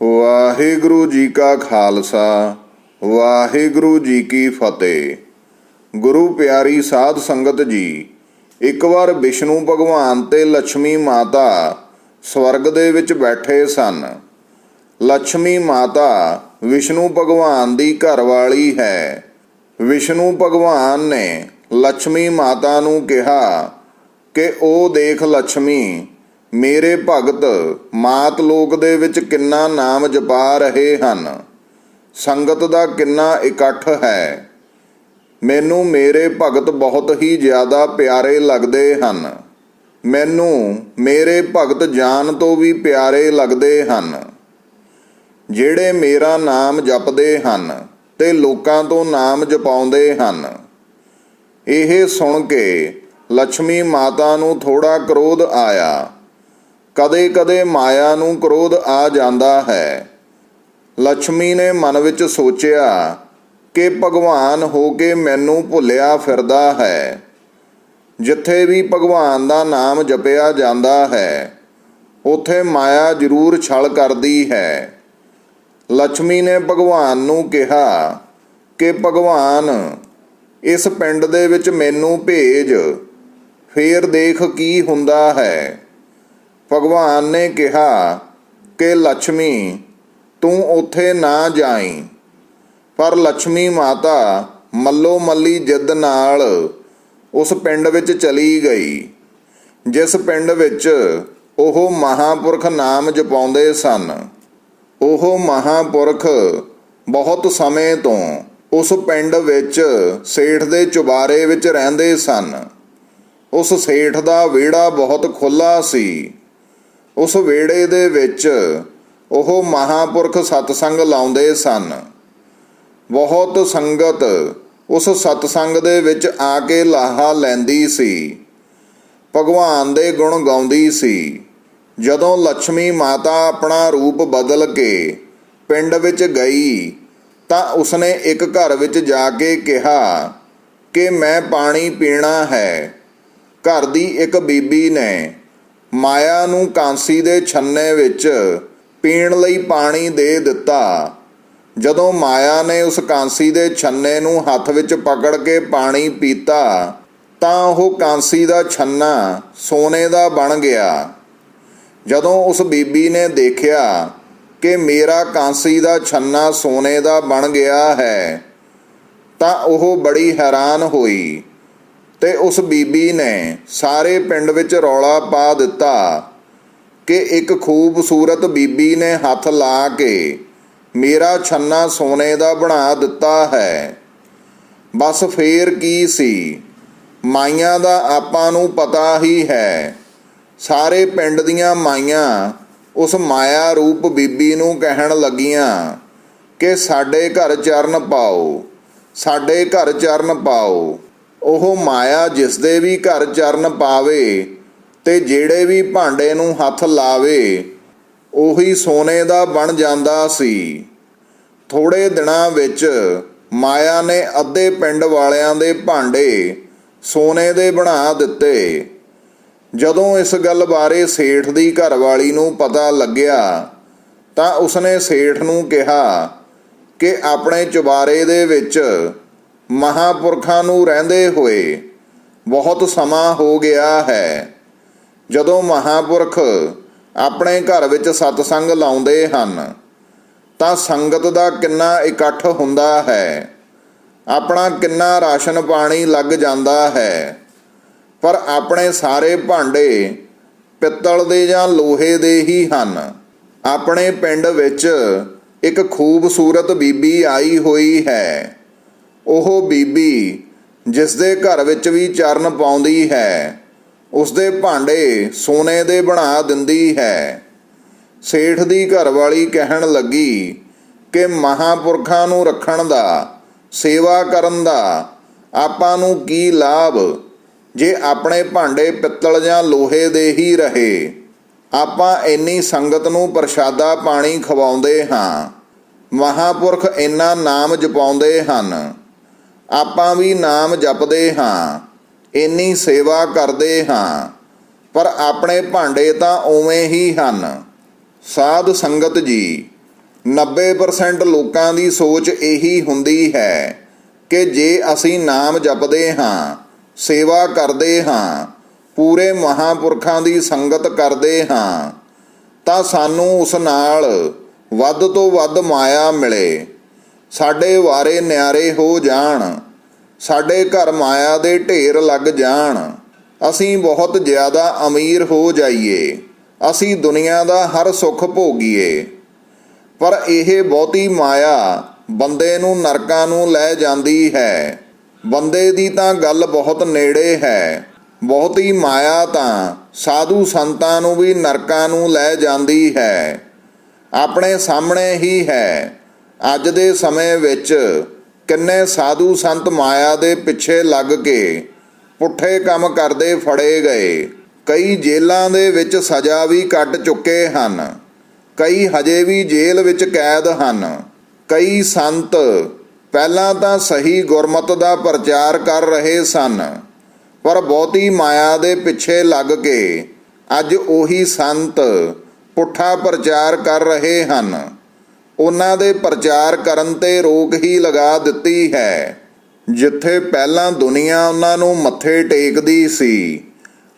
ਵਾਹਿਗੁਰੂ ਜੀ ਕਾ ਖਾਲਸਾ, ਵਾਹਿਗੁਰੂ ਜੀ ਕੀ ਫਤਿਹ। ਗੁਰੂ ਪਿਆਰੀ ਸਾਧ ਸੰਗਤ ਜੀ, ਇੱਕ ਵਾਰ ਵਿਸ਼ਨੂੰ ਭਗਵਾਨ ਤੇ ਲక్ష్ਮੀ ਮਾਤਾ ਸਵਰਗ ਦੇ ਵਿੱਚ ਬੈਠੇ ਸਨ। ਲక్ష్ਮੀ ਮਾਤਾ ਵਿਸ਼ਨੂੰ ਭਗਵਾਨ ਦੀ ਘਰਵਾਲੀ ਹੈ। ਵਿਸ਼ਨੂੰ ਭਗਵਾਨ ਨੇ ਲక్ష్ਮੀ ਮਾਤਾ ਨੂੰ ਕਿਹਾ ਕਿ ਉਹ ਦੇਖ ਲక్ష్ਮੀ ਮੇਰੇ ਭਗਤ, ਮਾਤ ਲੋਕ ਦੇ ਵਿੱਚ ਕਿੰਨਾ ਨਾਮ ਜਪਾ ਰਹੇ ਹਨ? ਸੰਗਤ ਦਾ ਕਿੰਨਾ ਇਕੱਠ ਹੈ? ਮੈਨੂੰ ਮੇਰੇ ਭਗਤ ਬਹੁਤ ਹੀ ਜ਼ਿਆਦਾ ਪਿਆਰੇ ਲੱਗਦੇ ਹਨ। ਮੈਨੂੰ ਮੇਰੇ ਭਗਤ ਜਾਨ ਤੋਂ ਵੀ ਪਿਆਰੇ ਲੱਗਦੇ ਹਨ। ਜਿਹੜੇ ਮੇਰਾ ਨਾਮ ਜਪਦੇ ਹਨ ਤੇ ਲੋਕਾਂ ਤੋਂ ਨਾਮ ਜਪਾਉਂਦੇ ਹਨ। ਇਹ ਸੁਣ ਕੇ ਲక్ష్ਮੀ ਮਾਤਾ ਨੂੰ ਥੋੜਾ ਕ੍ਰੋਧ ਆਇਆ। ਕਦੇ-ਕਦੇ ਮਾਇਆ ਨੂੰ ਕ੍ਰੋਧ ਆ ਜਾਂਦਾ ਹੈ। ਲక్ష్ਮੀ ਨੇ ਮਨ ਵਿੱਚ ਸੋਚਿਆ ਕਿ ਭਗਵਾਨ ਹੋ ਕੇ ਮੈਨੂੰ ਭੁੱਲਿਆ ਫਿਰਦਾ ਹੈ। ਜਿੱਥੇ ਵੀ ਭਗਵਾਨ ਦਾ ਨਾਮ ਜਪਿਆ ਜਾਂਦਾ ਹੈ, ਉਥੇ ਮਾਇਆ ਜ਼ਰੂਰ ਛਲ ਕਰਦੀ ਹੈ। ਲక్ష్ਮੀ ਨੇ ਭਗਵਾਨ ਨੂੰ ਕਿਹਾ ਕਿ, ਭਗਵਾਨ, ਇਸ ਪਿੰਡ ਦੇ ਵਿੱਚ ਮੈਨੂੰ ਭੇਜ। ਫੇਰ ਦੇਖ ਕੀ ਹੁੰਦਾ ਹੈ। ਭਗਵਾਨ ਨੇ ਕਿਹਾ ਕਿ ਲక్ష్ਮੀ ਤੂੰ ਉਥੇ ਨਾ ਜਾਈ। ਪਰ ਲక్ష్ਮੀ ਮਾਤਾ ਮੱਲੋ ਮੱਲੀ ਜਿੱਦ ਨਾਲ ਉਸ ਪਿੰਡ ਵਿੱਚ ਚਲੀ ਗਈ, ਜਿਸ ਪਿੰਡ ਵਿੱਚ ਉਹ ਮਹਾਪੁਰਖ ਨਾਮ ਜਪਾਉਂਦੇ ਸਨ। ਉਹ ਮਹਾਪੁਰਖ ਬਹੁਤ ਸਮੇਂ ਤੋਂ ਉਸ ਪਿੰਡ ਵਿੱਚ ਸੇਠ ਦੇ ਚੁਬਾਰੇ ਵਿੱਚ ਰਹਿੰਦੇ ਸਨ। ਉਸ ਸੇਠ ਦਾ ਵਿਹੜਾ ਬਹੁਤ ਖੁੱਲਾ ਸੀ। ਉਸ ਵਿਹੜੇ ਦੇ ਵਿੱਚ ਉਹ ਮਹਾਪੁਰਖ ਸਤਸੰਗ ਲਾਉਂਦੇ ਸਨ। ਬਹੁਤ ਸੰਗਤ ਉਸ ਸਤਸੰਗ ਦੇ ਵਿੱਚ ਆ ਕੇ ਲਾਹਾ ਲੈਂਦੀ ਸੀ। ਭਗਵਾਨ ਦੇ ਗੁਣ ਗਾਉਂਦੀ ਸੀ। ਜਦੋਂ ਲక్ష్ਮੀ ਮਾਤਾ ਆਪਣਾ ਰੂਪ ਬਦਲ ਕੇ ਪਿੰਡ ਵਿੱਚ ਗਈ ਤਾਂ ਉਸਨੇ ਇੱਕ ਘਰ ਵਿੱਚ ਜਾ ਕੇ ਕਿਹਾ ਕਿ ਮੈਂ ਪਾਣੀ ਪੀਣਾ ਹੈ। ਘਰ ਦੀ ਇੱਕ ਬੀਬੀ ਨੇ ਮਾਇਆ ਨੂੰ ਕਾਂਸੀ ਦੇ ਛੰਨੇ ਵਿੱਚ ਪੀਣ ਲਈ ਪਾਣੀ ਦੇ ਦਿੱਤਾ। ਜਦੋਂ ਮਾਇਆ ਨੇ ਉਸ ਕਾਂਸੀ ਦੇ ਛੰਨੇ ਨੂੰ ਹੱਥ ਵਿੱਚ ਪਕੜ ਕੇ ਪਾਣੀ ਪੀਤਾ, ਤਾਂ ਉਹ ਕਾਂਸੀ ਦਾ ਛੰਨਾ ਸੋਨੇ ਦਾ ਬਣ ਗਿਆ। ਜਦੋਂ ਉਸ ਬੀਬੀ ਨੇ ਦੇਖਿਆ ਕਿ ਮੇਰਾ ਕਾਂਸੀ ਦਾ ਛੰਨਾ ਸੋਨੇ ਦਾ ਬਣ ਗਿਆ ਹੈ, ਤਾਂ ਉਹ ਬੜੀ ਹੈਰਾਨ ਹੋਈ। ਤੇ ਉਸ ਬੀਬੀ ਨੇ ਸਾਰੇ ਪਿੰਡ ਵਿੱਚ ਰੌਲਾ ਪਾ ਦਿੱਤਾ ਕਿ ਇੱਕ ਖੂਬਸੂਰਤ ਬੀਬੀ ਨੇ ਹੱਥ ਲਾ ਕੇ ਮੇਰਾ ਛੰਨਾ ਸੋਨੇ ਦਾ ਬਣਾ ਦਿੱਤਾ ਹੈ। ਬਸ ਫੇਰ ਕੀ ਸੀ? ਮਾਈਆਂ ਦਾ ਆਪਾਂ ਨੂੰ ਪਤਾ ਹੀ ਹੈ। ਸਾਰੇ ਪਿੰਡ ਦੀਆਂ ਮਾਈਆਂ ਉਸ ਮਾਇਆ ਰੂਪ ਬੀਬੀ ਨੂੰ ਕਹਿਣ ਲੱਗੀਆਂ ਕਿ ਸਾਡੇ ਘਰ ਚਰਨ ਪਾਓ, ਸਾਡੇ ਘਰ ਚਰਨ ਪਾਓ। ਉਹ ਮਾਇਆ ਜਿਸ ਦੇ ਵੀ ਘਰ ਚਰਨ ਪਾਵੇ ਤੇ ਜਿਹੜੇ ਵੀ ਭਾਂਡੇ ਨੂੰ ਹੱਥ ਲਾਵੇ, ਉਹੀ ਸੋਨੇ ਦਾ ਬਣ ਜਾਂਦਾ ਸੀ। ਥੋੜੇ ਦਿਨਾਂ ਵਿੱਚ ਮਾਇਆ ਨੇ ਅੱਧੇ ਪਿੰਡ ਵਾਲਿਆਂ ਦੇ ਭਾਂਡੇ ਸੋਨੇ ਦੇ ਬਣਾ ਦਿੱਤੇ। ਜਦੋਂ ਇਸ ਗੱਲ ਬਾਰੇ ਸੇਠ ਦੀ ਘਰਵਾਲੀ ਨੂੰ ਪਤਾ ਲੱਗਿਆ, ਤਾਂ ਉਸਨੇ ਸੇਠ ਨੂੰ ਕਿਹਾ ਕਿ ਆਪਣੇ ਚੁਬਾਰੇ ਦੇ ਵਿੱਚ ਮਹਾਪੁਰਖਾਂ ਨੂੰ ਰਹਿੰਦੇ ਹੋਏ ਬਹੁਤ ਸਮਾਂ ਹੋ ਗਿਆ ਹੈ। ਜਦੋਂ ਮਹਾਪੁਰਖ ਆਪਣੇ ਘਰ ਵਿੱਚ ਸਤਸੰਗ ਲਾਉਂਦੇ ਹਨ, ਤਾਂ ਸੰਗਤ ਦਾ ਕਿੰਨਾ ਇਕੱਠ ਹੁੰਦਾ ਹੈ। ਆਪਣਾ ਕਿੰਨਾ ਰਾਸ਼ਨ ਪਾਣੀ ਲੱਗ ਜਾਂਦਾ ਹੈ। ਪਰ ਆਪਣੇ ਸਾਰੇ ਭਾਂਡੇ ਪਿੱਤਲ ਦੇ ਜਾਂ ਲੋਹੇ ਦੇ ਹੀ ਹਨ। ਆਪਣੇ ਪਿੰਡ ਵਿੱਚ ਇੱਕ ਖੂਬਸੂਰਤ ਬੀਬੀ ਆਈ ਹੋਈ ਹੈ। ਉਹ ਬੀਬੀ ਜਿਸ ਦੇ ਘਰ ਵਿੱਚ ਵੀ ਚਰਨ ਪਾਉਂਦੀ ਹੈ ਉਸ ਦੇ ਭਾਂਡੇ ਸੋਨੇ ਦੇ ਬਣਾ ਦਿੰਦੀ ਹੈ। ਸੇਠ ਦੀ ਘਰਵਾਲੀ ਕਹਿਣ ਲੱਗੀ ਕਿ ਮਹਾਪੁਰਖਾਂ ਨੂੰ ਰੱਖਣ ਦਾ, ਸੇਵਾ ਕਰਨ ਦਾ, ਆਪਾਂ ਨੂੰ ਕੀ ਲਾਭ? ਜੇ ਆਪਣੇ ਭਾਂਡੇ ਪਿੱਤਲ ਜਾਂ ਲੋਹੇ ਦੇ ਹੀ ਰਹੇ, ਆਪਾਂ ਇੰਨੀ ਸੰਗਤ ਨੂੰ ਪ੍ਰਸ਼ਾਦਾ ਪਾਣੀ ਖਵਾਉਂਦੇ ਹਾਂ। ਮਹਾਪੁਰਖ ਇੰਨਾ ਨਾਮ ਜਪਾਉਂਦੇ ਹਨ। ਆਪਾਂ ਵੀ ਨਾਮ ਜਪਦੇ ਹਾਂ, ਇੰਨੀ ਸੇਵਾ ਕਰਦੇ ਹਾਂ, ਪਰ ਆਪਣੇ ਭਾਂਡੇ ਤਾਂ ਉਵੇਂ ਹੀ ਹਨ। ਸਾਧ ਸੰਗਤ ਜੀ 90% ਲੋਕਾਂ ਦੀ ਸੋਚ ਇਹੀ ਹੁੰਦੀ ਹੈ ਕਿ ਜੇ ਅਸੀਂ ਨਾਮ ਜਪਦੇ ਹਾਂ, ਸੇਵਾ ਕਰਦੇ ਹਾਂ, ਪੂਰੇ ਮਹਾਪੁਰਖਾਂ ਦੀ ਸੰਗਤ ਕਰਦੇ ਹਾਂ, ਤਾਂ ਸਾਨੂੰ ਉਸ ਨਾਲ ਵੱਧ ਤੋਂ ਵੱਧ ਮਾਇਆ ਮਿਲੇ। ਸਾਡੇ ਵਾਰੇ ਨਿਆਰੇ ਹੋ ਜਾਣ, ਸਾਡੇ ਘਰ ਮਾਇਆ ਦੇ ਢੇਰ ਲੱਗ ਜਾਣ। ਅਸੀਂ ਬਹੁਤ ਜ਼ਿਆਦਾ ਅਮੀਰ ਹੋ ਜਾਈਏ, ਅਸੀਂ ਦੁਨੀਆ ਦਾ ਹਰ ਸੁੱਖ ਭੋਗੀਏ। ਪਰ ਇਹ ਬਹੁਤੀ ਮਾਇਆ ਬੰਦੇ ਨੂੰ, ਨਰਕਾਂ ਨੂੰ ਲੈ ਜਾਂਦੀ ਹੈ। ਬੰਦੇ ਦੀ ਤਾਂ ਗੱਲ ਬਹੁਤ ਨੇੜੇ ਹੈ। ਬਹੁਤੀ ਮਾਇਆ ਤਾਂ ਸਾਧੂ ਸੰਤਾਂ ਨੂੰ ਵੀ ਨਰਕਾਂ ਨੂੰ ਲੈ ਜਾਂਦੀ ਹੈ। ਆਪਣੇ ਸਾਹਮਣੇ ਹੀ ਹੈ। ਅੱਜ ਦੇ ਸਮੇਂ ਵਿੱਚ ਕਿੰਨੇ ਸਾਧੂ ਸੰਤ ਮਾਇਆ ਦੇ ਪਿੱਛੇ ਲੱਗ ਕੇ ਪੁੱਠੇ ਕੰਮ ਕਰਦੇ ਫੜੇ ਗਏ। ਕਈ ਜੇਲ੍ਹਾਂ ਦੇ ਵਿੱਚ ਸਜ਼ਾ ਵੀ ਕੱਟ ਚੁੱਕੇ ਹਨ। ਕਈ ਹਜੇ ਵੀ ਜੇਲ੍ਹ ਵਿੱਚ ਕੈਦ ਹਨ। ਕਈ ਸੰਤ ਪਹਿਲਾਂ ਤਾਂ ਸਹੀ ਗੁਰਮਤ ਦਾ ਪ੍ਰਚਾਰ ਕਰ ਰਹੇ ਸਨ, ਪਰ ਬਹੁਤੀ ਮਾਇਆ ਦੇ ਪਿੱਛੇ ਲੱਗ ਕੇ ਅੱਜ ਉਹੀ ਸੰਤ ਪੁੱਠਾ ਪ੍ਰਚਾਰ ਕਰ ਰਹੇ ਹਨ। ਉਹਨਾਂ ਦੇ ਪ੍ਰਚਾਰ ਕਰਨ ਤੇ ਰੋਕ ਹੀ ਲਗਾ ਦਿੱਤੀ ਹੈ, ਜਿੱਥੇ ਪਹਿਲਾਂ ਦੁਨੀਆ ਉਹਨਾਂ ਨੂੰ ਮੱਥੇ ਟੇਕਦੀ ਸੀ,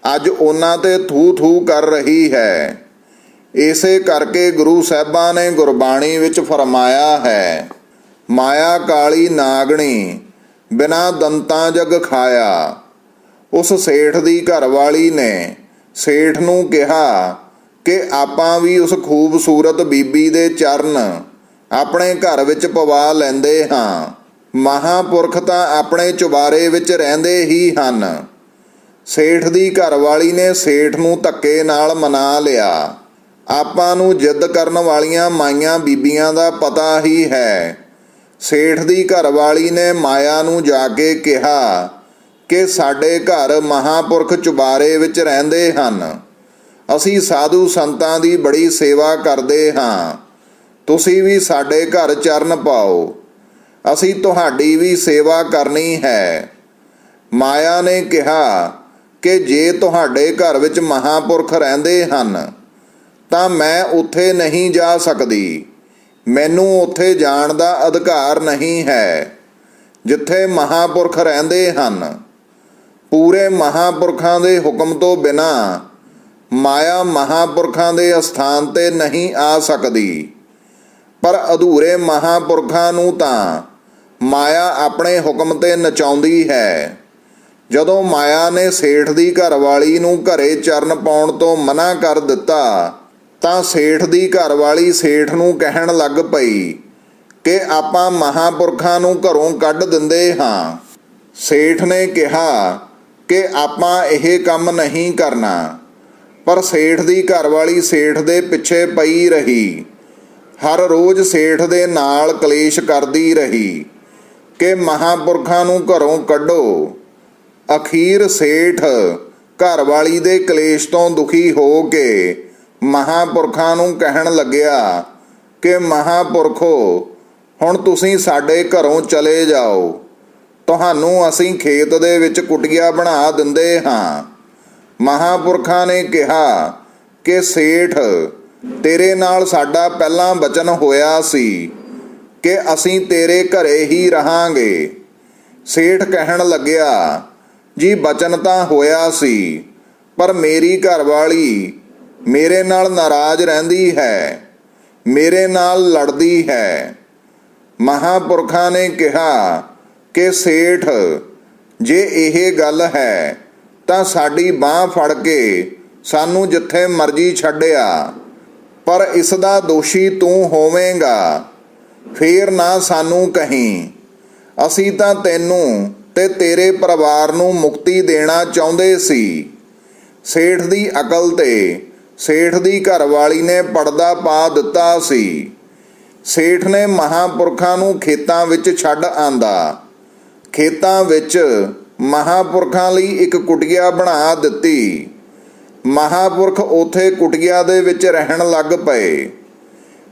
ਅੱਜ ਉਹਨਾਂ ਤੇ ਥੂ ਥੂ ਕਰ ਰਹੀ ਹੈ। ਇਸੇ ਕਰਕੇ ਗੁਰੂ ਸਾਹਿਬਾਂ ਨੇ ਗੁਰਬਾਣੀ ਵਿੱਚ ਫਰਮਾਇਆ ਹੈ, ਮਾਇਆ ਕਾਲੀ ਨਾਗਣੀ, ਬਿਨਾ ਦੰਤਾਂ ਜਗ ਖਾਇਆ। ਉਸ ਸੇਠ ਦੀ ਘਰਵਾਲੀ ਨੇ ਸੇਠ ਨੂੰ ਕਿਹਾ ਕਿ ਆਪਾਂ ਵੀ ਉਸ ਖੂਬਸੂਰਤ ਬੀਬੀ ਦੇ ਚਰਨ ਆਪਣੇ ਘਰ ਵਿੱਚ ਪਵਾ ਲੈਂਦੇ ਹਾਂ। ਮਹਾਪੁਰਖ ਤਾਂ ਆਪਣੇ ਚੁਬਾਰੇ ਵਿੱਚ ਰਹਿੰਦੇ ਹੀ ਹਨ। ਸੇਠ ਦੀ ਘਰਵਾਲੀ ਨੇ ਸੇਠ ਨੂੰ ਧੱਕੇ ਨਾਲ ਮਨਾ ਲਿਆ। ਆਪਾਂ ਨੂੰ ਜਿੱਦ ਕਰਨ ਵਾਲੀਆਂ ਮਾਈਆਂ ਬੀਬੀਆਂ ਦਾ ਪਤਾ ਹੀ ਹੈ। ਸੇਠ ਦੀ ਘਰਵਾਲੀ ਨੇ ਮਾਇਆ ਨੂੰ ਜਾ ਕੇ ਕਿਹਾ ਕਿ ਸਾਡੇ ਘਰ ਮਹਾਪੁਰਖ ਚੁਬਾਰੇ ਵਿੱਚ ਰਹਿੰਦੇ ਹਨ। ਅਸੀਂ ਸਾਧੂ ਸੰਤਾਂ ਦੀ ਬੜੀ ਸੇਵਾ ਕਰਦੇ ਹਾਂ। ਤੁਸੀਂ ਵੀ ਸਾਡੇ ਘਰ ਚਰਨ ਪਾਓ। ਅਸੀਂ ਤੁਹਾਡੀ ਵੀ ਸੇਵਾ ਕਰਨੀ ਹੈ। ਮਾਇਆ ਨੇ ਕਿਹਾ ਕਿ ਜੇ ਤੁਹਾਡੇ ਘਰ ਵਿੱਚ ਮਹਾਪੁਰਖ ਰਹਿੰਦੇ ਹਨ, ਤਾਂ ਮੈਂ ਉੱਥੇ ਨਹੀਂ ਜਾ ਸਕਦੀ। ਮੈਨੂੰ ਉੱਥੇ ਜਾਣ ਦਾ ਅਧਿਕਾਰ ਨਹੀਂ ਹੈ। ਜਿੱਥੇ ਮਹਾਪੁਰਖ ਰਹਿੰਦੇ ਹਨ, ਪੂਰੇ ਮਹਾਪੁਰਖਾਂ ਦੇ ਹੁਕਮ ਤੋਂ ਬਿਨਾ ਮਾਇਆ ਮਹਾਪੁਰਖਾਂ ਦੇ ਅਸਥਾਨ ਤੇ ਨਹੀਂ ਆ ਸਕਦੀ। ਪਰ ਅਧੂਰੇ ਮਹਾਪੁਰਖਾਂ ਨੂੰ ਤਾਂ ਮਾਇਆ ਆਪਣੇ ਹੁਕਮ ਤੇ ਨਚਾਉਂਦੀ ਹੈ। ਜਦੋਂ ਮਾਇਆ ਨੇ ਸੇਠ ਦੀ ਘਰਵਾਲੀ ਨੂੰ ਘਰੇ ਚਰਨ ਪਾਉਣ ਤੋਂ ਮਨਾ ਕਰ ਦਿੱਤਾ, ਤਾਂ ਸੇਠ ਦੀ ਘਰਵਾਲੀ ਸੇਠ ਨੂੰ ਕਹਿਣ ਲੱਗ ਪਈ ਕਿ ਆਪਾਂ ਮਹਾਪੁਰਖਾਂ ਨੂੰ ਘਰੋਂ ਕੱਢ ਦਿੰਦੇ ਹਾਂ। ਸੇਠ ਨੇ ਕਿਹਾ ਕਿ ਆਪਾਂ ਇਹ ਕੰਮ ਨਹੀਂ ਕਰਨਾ, ਪਰ ਸੇਠ ਦੀ ਘਰਵਾਲੀ ਸੇਠ ਦੇ ਪਿੱਛੇ ਪਈ ਰਹੀ। ਹਰ ਰੋਜ਼ ਸੇਠ ਦੇ ਨਾਲ ਕਲੇਸ਼ ਕਰਦੀ ਰਹੀ, ਕਿ ਮਹਾਪੁਰਖਾਂ ਨੂੰ ਘਰੋਂ ਕੱਢੋ। ਅਖੀਰ ਸੇਠ ਘਰਵਾਲੀ ਦੇ ਕਲੇਸ਼ ਤੋਂ ਦੁਖੀ ਹੋ ਕੇ ਮਹਾਪੁਰਖਾਂ ਨੂੰ ਕਹਿਣ ਲੱਗਿਆ, ਕਿ ਮਹਾਪੁਰਖੋ, ਹੁਣ ਤੁਸੀਂ ਸਾਡੇ ਘਰੋਂ ਚਲੇ ਜਾਓ। ਤੁਹਾਨੂੰ ਅਸੀਂ ਖੇਤ ਦੇ ਵਿੱਚ ਕੁਟੀਆ ਬਣਾ ਦਿੰਦੇ ਹਾਂ। ਮਹਾਪੁਰਖਾਂ ਨੇ ਕਿਹਾ ਕਿ ਸੇਠ ਤੇਰੇ ਨਾਲ ਸਾਡਾ ਪਹਿਲਾਂ ਬਚਨ ਹੋਇਆ ਸੀ ਕਿ ਅਸੀਂ ਤੇਰੇ ਘਰੇ ਹੀ ਰਹਾਂਗੇ। ਸੇਠ ਕਹਿਣ ਲੱਗਿਆ, ਜੀ, ਬਚਨ ਤਾਂ ਹੋਇਆ ਸੀ, ਪਰ ਮੇਰੀ ਘਰਵਾਲੀ ਮੇਰੇ ਨਾਲ ਨਾਰਾਜ਼ ਰਹਿੰਦੀ ਹੈ, ਮੇਰੇ ਨਾਲ ਲੜਦੀ ਹੈ। ਮਹਾਪੁਰਖਾਂ ਨੇ ਕਿਹਾ ਕਿ, ਸੇਠ, ਜੇ ਇਹ ਗੱਲ ਹੈ, ਤਾਂ ਸਾਡੀ ਬਾਹ ਫੜ ਕੇ ਸਾਨੂੰ ਜਿੱਥੇ ਮਰਜ਼ੀ ਛੱਡਿਆ। ਪਰ ਇਸ ਦਾ ਦੋਸ਼ੀ ਤੂੰ ਹੋਵੇਂਗਾ। ਫੇਰ ਨਾ ਸਾਨੂੰ ਕਹੀਂ। ਅਸੀਂ ਤਾਂ ਤੈਨੂੰ ਤੇ ਤੇਰੇ ਪਰਿਵਾਰ ਨੂੰ ਮੁਕਤੀ ਦੇਣਾ ਚਾਹੁੰਦੇ ਸੀ। ਸੇਠ ਦੀ ਅਕਲ ਤੇ ਸੇਠ ਦੀ ਘਰਵਾਲੀ ਨੇ ਪਰਦਾ ਪਾ ਦਿੱਤਾ ਸੀ। ਸੇਠ ਨੇ ਮਹਾਪੁਰਖਾਂ ਨੂੰ ਖੇਤਾਂ ਵਿੱਚ ਛੱਡ ਆਂਦਾ। ਖੇਤਾਂ ਵਿੱਚ ਮਹਾਪੁਰਖਾਂ ਲਈ ਇੱਕ ਕੁਟੀਆ ਬਣਾ ਦਿੱਤੀ। ਮਹਾਪੁਰਖ ਉਥੇ ਕੁਟੀਆ ਦੇ ਵਿੱਚ ਰਹਿਣ ਲੱਗ ਪਏ।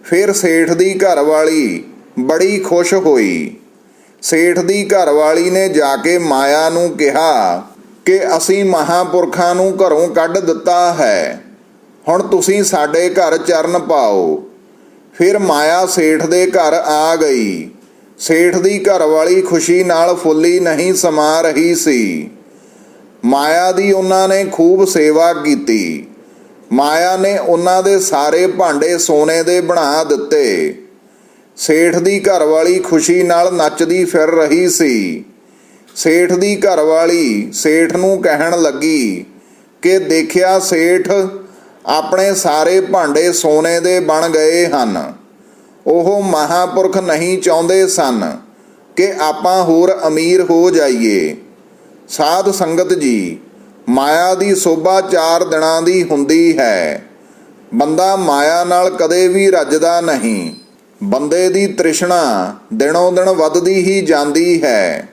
ਫਿਰ ਸੇਠ ਦੀ ਘਰਵਾਲੀ ਬੜੀ ਖੁਸ਼ ਹੋਈ। ਸੇਠ ਦੀ ਘਰਵਾਲੀ ਨੇ ਜਾ ਕੇ ਮਾਇਆ ਨੂੰ ਕਿਹਾ ਕਿ ਅਸੀਂ ਮਹਾਪੁਰਖਾਂ ਨੂੰ ਘਰੋਂ ਕੱਢ ਦਿੱਤਾ ਹੈ। ਹੁਣ ਤੁਸੀਂ ਸਾਡੇ ਘਰ ਚਰਨ ਪਾਓ। ਫਿਰ ਮਾਇਆ ਸੇਠ ਦੇ ਘਰ ਆ ਗਈ। ਸੇਠ ਦੀ ਘਰਵਾਲੀ ਖੁਸ਼ੀ ਨਾਲ ਫੁੱਲੀ ਨਹੀਂ ਸਮਾ ਰਹੀ ਸੀ। ਮਾਇਆ ਦੀ ਉਹਨਾਂ ਨੇ ਖੂਬ ਸੇਵਾ ਕੀਤੀ। ਮਾਇਆ ਨੇ ਉਹਨਾਂ ਦੇ ਸਾਰੇ ਭਾਂਡੇ ਸੋਨੇ ਦੇ ਬਣਾ ਦਿੱਤੇ। ਸੇਠ ਦੀ ਘਰਵਾਲੀ ਖੁਸ਼ੀ ਨਾਲ ਨੱਚਦੀ ਫਿਰ ਰਹੀ ਸੀ। ਸੇਠ ਦੀ ਘਰਵਾਲੀ ਸੇਠ ਨੂੰ ਕਹਿਣ ਲੱਗੀ ਕਿ ਦੇਖਿਆ ਸੇਠ ਆਪਣੇ ਸਾਰੇ ਭਾਂਡੇ ਸੋਨੇ ਦੇ ਬਣ ਗਏ ਹਨ। ਉਹ ਮਹਾਪੁਰਖ ਨਹੀਂ ਚਾਹੁੰਦੇ ਸਨ ਕਿ ਆਪਾਂ ਹੋਰ ਅਮੀਰ ਹੋ ਜਾਈਏ। ਸਾਧ ਸੰਗਤ ਜੀ, ਮਾਇਆ ਦੀ ਸੋਭਾ ਚਾਰ ਦਿਨਾਂ ਦੀ ਹੁੰਦੀ ਹੈ। ਬੰਦਾ ਮਾਇਆ ਨਾਲ ਕਦੇ ਵੀ ਰੱਜਦਾ ਨਹੀਂ। ਬੰਦੇ ਦੀ ਤ੍ਰਿਸ਼ਨਾ ਦਿਨੋਂ ਦਿਨ ਵੱਧਦੀ ਹੀ ਜਾਂਦੀ ਹੈ।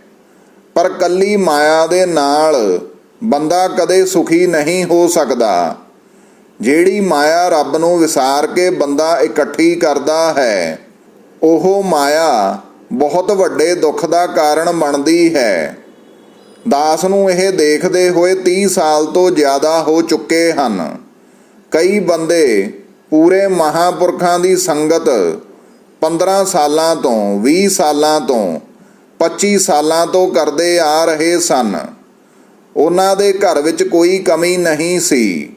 ਪਰ ਕੱਲੀ ਮਾਇਆ ਦੇ ਨਾਲ ਬੰਦਾ ਕਦੇ ਸੁਖੀ ਨਹੀਂ ਹੋ ਸਕਦਾ। ਜਿਹੜੀ ਮਾਇਆ ਰੱਬ ਨੂੰ ਵਿਸਾਰ ਕੇ ਬੰਦਾ ਇਕੱਠੀ ਕਰਦਾ ਹੈ, ਉਹ ਮਾਇਆ ਬਹੁਤ ਵੱਡੇ ਦੁੱਖ ਦਾ ਕਾਰਨ ਬਣਦੀ ਹੈ। ਦਾਸ ਨੂੰ ਇਹ ਦੇਖਦੇ ਹੋਏ 30 ਸਾਲ ਤੋਂ ਜ਼ਿਆਦਾ ਹੋ ਚੁੱਕੇ ਹਨ। ਕਈ ਬੰਦੇ ਪੂਰੇ ਮਹਾਪੁਰਖਾਂ ਦੀ ਸੰਗਤ 15 ਸਾਲਾਂ ਤੋਂ 20 ਸਾਲਾਂ ਤੋਂ 25 ਸਾਲਾਂ ਤੋਂ ਕਰਦੇ ਆ ਰਹੇ ਸਨ। ਉਹਨਾਂ ਦੇ ਘਰ ਵਿੱਚ ਕੋਈ ਕਮੀ ਨਹੀਂ ਸੀ।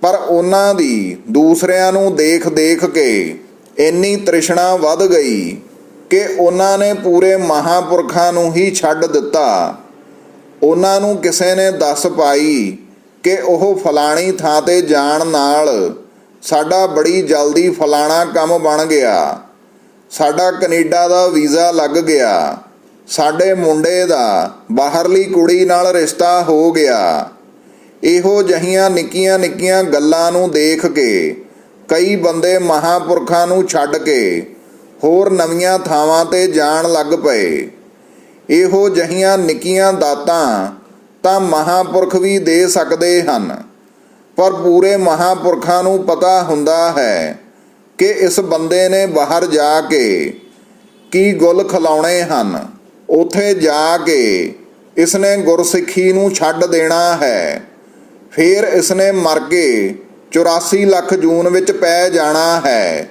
ਪਰ ਉਹਨਾਂ ਦੀ ਦੂਸਰਿਆਂ ਨੂੰ ਦੇਖ ਦੇਖ ਕੇ ਇੰਨੀ ਤ੍ਰਿਸ਼ਨਾ ਵੱਧ ਗਈ ਕਿ ਉਹਨਾਂ ਨੇ ਪੂਰੇ ਮਹਾਪੁਰਖਾਂ ਨੂੰ ਹੀ ਛੱਡ ਦਿੱਤਾ। ਉਹਨਾਂ ਨੂੰ ਕਿਸੇ ਨੇ ਦੱਸ ਪਾਈ ਕਿ ਉਹ ਫਲਾਣੀ ਥਾਂ ਤੇ ਜਾਣ ਨਾਲ ਸਾਡਾ ਬੜੀ ਜਲਦੀ ਫਲਾਣਾ ਕੰਮ ਬਣ ਗਿਆ। ਸਾਡਾ ਕੈਨੇਡਾ ਦਾ ਵੀਜ਼ਾ ਲੱਗ ਗਿਆ। ਸਾਡੇ ਮੁੰਡੇ ਦਾ ਬਾਹਰਲੀ ਕੁੜੀ ਨਾਲ ਰਿਸ਼ਤਾ ਹੋ ਗਿਆ। ਇਹੋ ਜਹੀਆਂ ਨਿੱਕੀਆਂ ਨਿੱਕੀਆਂ ਗੱਲਾਂ ਨੂੰ ਦੇਖ ਕੇ, ਕਈ ਬੰਦੇ ਮਹਾਪੁਰਖਾਂ ਨੂੰ ਛੱਡ ਕੇ ਹੋਰ ਨਵੀਆਂ ਥਾਵਾਂ ਤੇ ਜਾਣ ਲੱਗ ਪਏ। ਇਹੋ ਜਹੀਆਂ ਨਿੱਕੀਆਂ ਦਾਤਾਂ ਤਾਂ ਮਹਾਪੁਰਖ ਵੀ ਦੇ ਸਕਦੇ ਹਨ। ਪਰ ਪੂਰੇ ਮਹਾਪੁਰਖਾਂ ਨੂੰ ਪਤਾ ਹੁੰਦਾ ਹੈ ਕਿ ਇਸ ਬੰਦੇ ਨੇ ਬਾਹਰ ਜਾ ਕੇ ਕੀ ਗੁੱਲ ਖਿਲਾਉਣੇ ਹਨ। ਉਥੇ ਜਾ ਕੇ ਇਸਨੇ ਗੁਰਸਿੱਖੀ ਨੂੰ ਛੱਡ ਦੇਣਾ ਹੈ। ਫਿਰ ਇਸਨੇ ਮਰ ਕੇ 84 ਲੱਖ ਜੂਨ ਵਿੱਚ ਪੈ ਜਾਣਾ ਹੈ।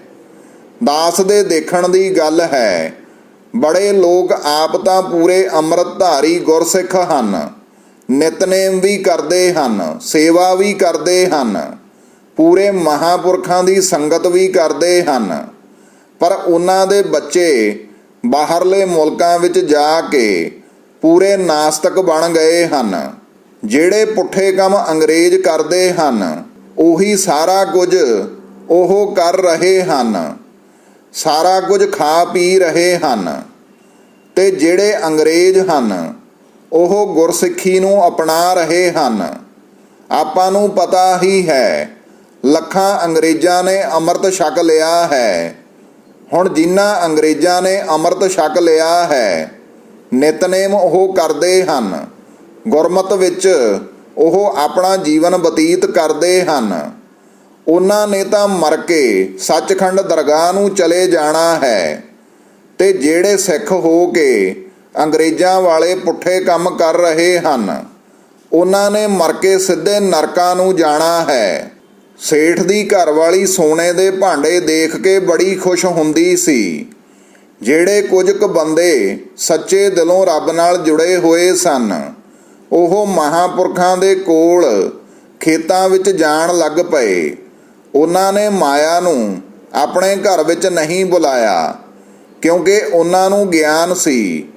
ਦਾਸ ਦੇ ਦੇਖਣ ਦੀ ਗੱਲ ਹੈ ਬੜੇ ਲੋਕ ਆਪ ਤਾਂ ਪੂਰੇ ਅੰਮ੍ਰਿਤਧਾਰੀ ਗੁਰਸਿੱਖ ਹਨ। ਨਿਤਨੇਮ ਵੀ ਕਰਦੇ ਹਨ, ਸੇਵਾ ਵੀ ਕਰਦੇ ਹਨ। ਪੂਰੇ ਮਹਾਪੁਰਖਾਂ ਦੀ ਸੰਗਤ ਵੀ ਕਰਦੇ ਹਨ। ਪਰ ਉਹਨਾਂ ਦੇ ਬੱਚੇ ਬਾਹਰਲੇ ਮੁਲਕਾਂ ਵਿੱਚ ਜਾ ਕੇ ਪੂਰੇ ਨਾਸਤਕ ਬਣ ਗਏ ਹਨ। ਜਿਹੜੇ ਪੁੱਠੇ ਕੰਮ ਅੰਗਰੇਜ਼ ਕਰਦੇ ਹਨ, ਉਹੀ ਸਾਰਾ ਕੁਝ ਉਹ ਕਰ ਰਹੇ ਹਨ। ਸਾਰਾ ਕੁਝ ਖਾ ਪੀ ਰਹੇ ਹਨ। ਤੇ ਜਿਹੜੇ ਅੰਗਰੇਜ਼ ਹਨ, ਉਹ ਗੁਰਸਿੱਖੀ ਨੂੰ ਅਪਣਾ ਰਹੇ ਹਨ। ਆਪਾਂ ਨੂੰ ਪਤਾ ਹੀ ਹੈ, ਲੱਖਾਂ ਅੰਗਰੇਜ਼ਾਂ ਨੇ ਅੰਮ੍ਰਿਤ ਛਕ ਲਿਆ ਹੈ। ਹੁਣ ਜਿਨ੍ਹਾਂ ਅੰਗਰੇਜ਼ਾਂ ਨੇ ਅੰਮ੍ਰਿਤ ਛਕ ਲਿਆ ਹੈ, ਨਿਤਨੇਮ ਉਹ ਕਰਦੇ ਹਨ। ਗੁਰਮਤ ਵਿੱਚ ਉਹ ਆਪਣਾ ਜੀਵਨ ਬਤੀਤ ਕਰਦੇ ਹਨ। ਉਹਨਾਂ ਨੇ ਤਾਂ ਮਰ ਕੇ ਸੱਚਖੰਡ ਦਰਗਾਹ ਨੂੰ ਚਲੇ ਜਾਣਾ ਹੈ। ਤੇ ਜਿਹੜੇ ਸਿੱਖ ਹੋ ਕੇ ਅੰਗਰੇਜ਼ਾਂ ਵਾਲੇ ਪੁੱਠੇ ਕੰਮ ਕਰ ਰਹੇ ਹਨ, ਉਹਨਾਂ ਨੇ ਮਰ ਕੇ ਸਿੱਧੇ ਨਰਕਾਂ ਨੂੰ ਜਾਣਾ ਹੈ। ਸੇਠ ਦੀ ਘਰ ਵਾਲੀ ਸੋਨੇ ਦੇ ਭਾਂਡੇ ਦੇਖ ਕੇ ਬੜੀ ਖੁਸ਼ ਹੁੰਦੀ ਸੀ। ਜਿਹੜੇ ਕੁਝ ਕੁ ਬੰਦੇ ਸੱਚੇ ਦਿਲੋਂ ਰੱਬ ਨਾਲ ਜੁੜੇ ਹੋਏ ਸਨ, ਉਹ ਮਹਾਪੁਰਖਾਂ ਦੇ ਕੋਲ ਖੇਤਾਂ ਵਿੱਚ ਜਾਣ ਲੱਗ ਪਏ। ਉਹਨਾਂ ਨੇ ਮਾਇਆ ਨੂੰ ਆਪਣੇ ਘਰ ਵਿੱਚ ਨਹੀਂ ਬੁਲਾਇਆ, ਕਿਉਂਕਿ ਉਹਨਾਂ ਨੂੰ ਗਿਆਨ ਸੀ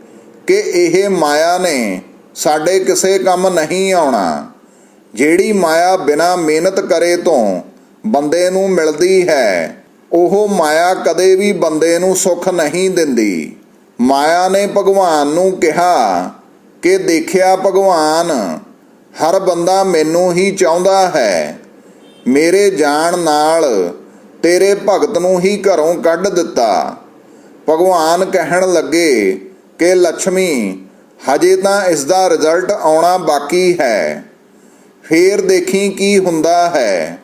ਕਿ ਇਹ ਮਾਇਆ ਨੇ ਸਾਡੇ ਕਿਸੇ ਕੰਮ ਨਹੀਂ ਆਉਣਾ। ਜਿਹੜੀ ਮਾਇਆ ਬਿਨਾ ਮਿਹਨਤ ਕਰੇ ਤੋਂ ਬੰਦੇ ਨੂੰ ਮਿਲਦੀ ਹੈ, ਉਹ ਮਾਇਆ ਕਦੇ ਵੀ ਬੰਦੇ ਨੂੰ ਸੁੱਖ ਨਹੀਂ ਦਿੰਦੀ। ਮਾਇਆ ਨੇ ਭਗਵਾਨ ਨੂੰ ਕਿਹਾ ਕਿ ਦੇਖਿਆ ਭਗਵਾਨ, ਹਰ ਬੰਦਾ ਮੈਨੂੰ ਹੀ ਚਾਹੁੰਦਾ ਹੈ। ਮੇਰੇ ਜਾਣ ਨਾਲ ਤੇਰੇ ਭਗਤ ਨੂੰ ਹੀ ਘਰੋਂ ਕੱਢ ਦਿੱਤਾ। ਭਗਵਾਨ ਕਹਿਣ ਲੱਗੇ ਕਿ ਲక్ష్ਮੀ ਹਜੇ ਤਾਂ ਇਸ ਦਾ ਰਿਜ਼ਲਟ ਆਉਣਾ ਬਾਕੀ ਹੈ। ਫੇਰ ਦੇਖੀ ਕੀ ਹੁੰਦਾ ਹੈ।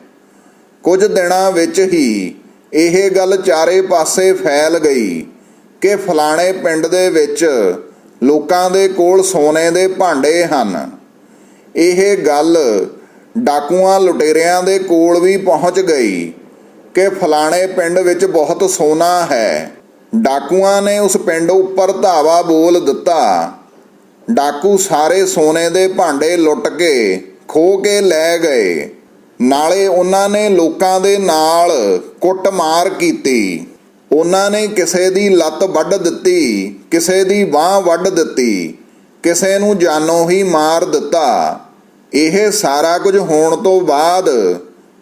ਕੁਝ ਦਿਨਾਂ ਵਿੱਚ ਹੀ ਇਹ ਗੱਲ ਚਾਰੇ ਪਾਸੇ ਫੈਲ ਗਈ ਕਿ ਫਲਾਣੇ ਪਿੰਡ ਦੇ ਵਿੱਚ ਲੋਕਾਂ ਦੇ ਕੋਲ ਸੋਨੇ ਦੇ ਭਾਂਡੇ ਹਨ। ਇਹ ਗੱਲ ਡਾਕੂਆਂ ਲੁਟੇਰਿਆਂ ਦੇ ਕੋਲ ਵੀ ਪਹੁੰਚ ਗਈ ਕਿ ਫਲਾਣੇ ਪਿੰਡ ਵਿੱਚ ਬਹੁਤ ਸੋਨਾ ਹੈ। ਡਾਕੂਆਂ ਨੇ ਉਸ ਪਿੰਡ ਉੱਪਰ ਧਾਵਾ ਬੋਲ ਦਿੱਤਾ। ਡਾਕੂ ਸਾਰੇ ਸੋਨੇ ਦੇ ਭਾਂਡੇ ਲੁੱਟ ਕੇ ਖੋ ਕੇ ਲੈ ਗਏ। ਨਾਲੇ ਉਹਨਾਂ ਨੇ ਲੋਕਾਂ ਦੇ ਨਾਲ ਕੁੱਟਮਾਰ ਕੀਤੀ। ਉਹਨਾਂ ਨੇ ਕਿਸੇ ਦੀ ਲੱਤ ਵੱਢ ਦਿੱਤੀ, ਕਿਸੇ ਦੀ ਬਾਹ ਵੱਢ ਦਿੱਤੀ, ਕਿਸੇ ਨੂੰ ਜਾਨੋਂ ਹੀ ਮਾਰ ਦਿੱਤਾ। ਇਹ ਸਾਰਾ ਕੁਝ ਹੋਣ ਤੋਂ ਬਾਅਦ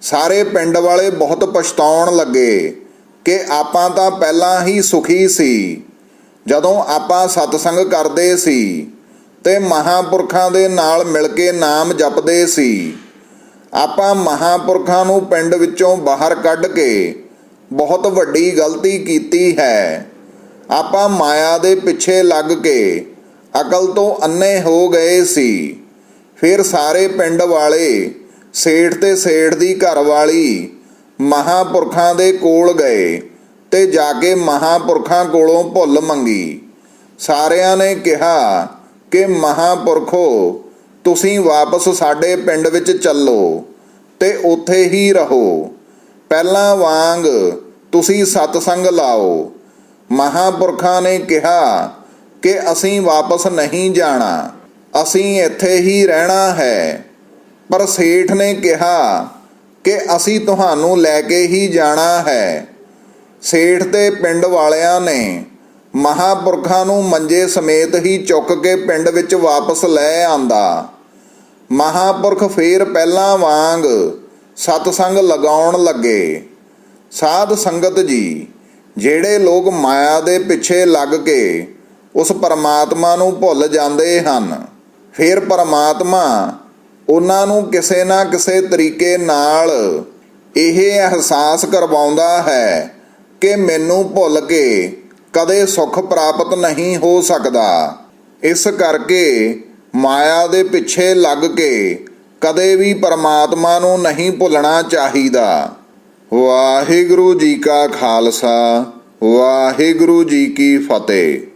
ਸਾਰੇ ਪਿੰਡ ਵਾਲੇ ਬਹੁਤ ਪਛਤਾਉਣ ਲੱਗੇ ਕਿ ਆਪਾਂ ਤਾਂ ਪਹਿਲਾਂ ਹੀ ਸੁਖੀ ਸੀ। ਜਦੋਂ ਆਪਾਂ ਸਤਸੰਗ ਕਰਦੇ ਸੀ ਤੇ ਮਹਾਪੁਰਖਾਂ ਦੇ ਨਾਲ ਮਿਲ ਕੇ ਨਾਮ ਜਪਦੇ ਸੀ, ਆਪਾਂ ਮਹਾਪੁਰਖਾਂ ਨੂੰ ਪਿੰਡ ਵਿੱਚੋਂ ਬਾਹਰ ਕੱਢ ਕੇ ਬਹੁਤ ਵੱਡੀ ਗਲਤੀ ਕੀਤੀ ਹੈ। ਆਪਾਂ ਮਾਇਆ ਦੇ ਪਿੱਛੇ ਲੱਗ ਕੇ ਅਕਲ ਤੋਂ ਅੰਨੇ ਹੋ ਗਏ ਸੀ। ਫਿਰ ਸਾਰੇ ਪਿੰਡ ਵਾਲੇ ਸੇਠ ਤੇ ਸੇਠ ਦੀ ਘਰਵਾਲੀ ਮਹਾਪੁਰਖਾਂ ਦੇ ਕੋਲ ਗਏ ਤੇ ਜਾ ਕੇ ਮਹਾਪੁਰਖਾਂ ਕੋਲੋਂ ਭੁੱਲ ਮੰਗੀ। ਸਾਰਿਆਂ ਨੇ ਕਿਹਾ ਕਿ ਮਹਾਪੁਰਖੋ, ਤੁਸੀਂ ਵਾਪਸ ਸਾਡੇ ਪਿੰਡ ਵਿੱਚ ਚੱਲੋ ਤੇ ਉੱਥੇ ਹੀ ਰਹੋ। ਪਹਿਲਾਂ ਵਾਂਗ ਤੁਸੀਂ ਸਤਸੰਗ ਲਾਓ। ਮਹਾਪੁਰਖਾਂ ਨੇ ਕਿਹਾ ਕਿ ਅਸੀਂ ਵਾਪਸ ਨਹੀਂ ਜਾਣਾ। ਅਸੀਂ ਇੱਥੇ ਹੀ ਰਹਿਣਾ ਹੈ। ਪਰ ਸੇਠ ਨੇ ਕਿਹਾ ਕਿ ਅਸੀਂ ਤੁਹਾਨੂੰ ਲੈ ਕੇ ਹੀ ਜਾਣਾ ਹੈ। ਸੇਠ ਤੇ ਪਿੰਡ ਵਾਲਿਆਂ ਨੇ ਮਹਾਪੁਰਖਾਂ ਨੂੰ ਮੰਜੇ ਸਮੇਤ ਹੀ ਚੁੱਕ ਕੇ ਪਿੰਡ ਵਿੱਚ ਵਾਪਸ ਲੈ ਆਂਦਾ। ਮਹਾਪੁਰਖ ਫੇਰ ਪਹਿਲਾਂ ਵਾਂਗ ਸਤਸੰਗ ਲਗਾਉਣ ਲੱਗੇ। ਸਾਧ ਸੰਗਤ ਜੀ, ਜਿਹੜੇ ਲੋਕ ਮਾਇਆ ਦੇ ਪਿੱਛੇ ਲੱਗ ਕੇ ਉਸ ਪਰਮਾਤਮਾ ਨੂੰ ਭੁੱਲ ਜਾਂਦੇ ਹਨ। ਫਿਰ ਪਰਮਾਤਮਾ ਉਹਨਾਂ ਨੂੰ ਕਿਸੇ ਨਾ ਕਿਸੇ ਤਰੀਕੇ ਨਾਲ ਇਹ ਅਹਿਸਾਸ ਕਰਵਾਉਂਦਾ ਹੈ ਕਿ ਮੈਨੂੰ ਭੁੱਲ ਕੇ ਕਦੇ ਸੁੱਖ ਪ੍ਰਾਪਤ ਨਹੀਂ ਹੋ ਸਕਦਾ। ਇਸ ਕਰਕੇ ਮਾਇਆ ਦੇ ਪਿੱਛੇ ਲੱਗ ਕੇ ਕਦੇ ਵੀ ਪਰਮਾਤਮਾ ਨੂੰ ਨਹੀਂ ਭੁੱਲਣਾ ਚਾਹੀਦਾ। ਵਾਹਿਗੁਰੂ ਜੀ ਕਾ ਖਾਲਸਾ, ਵਾਹਿਗੁਰੂ ਜੀ ਕੀ ਫਤਿਹ।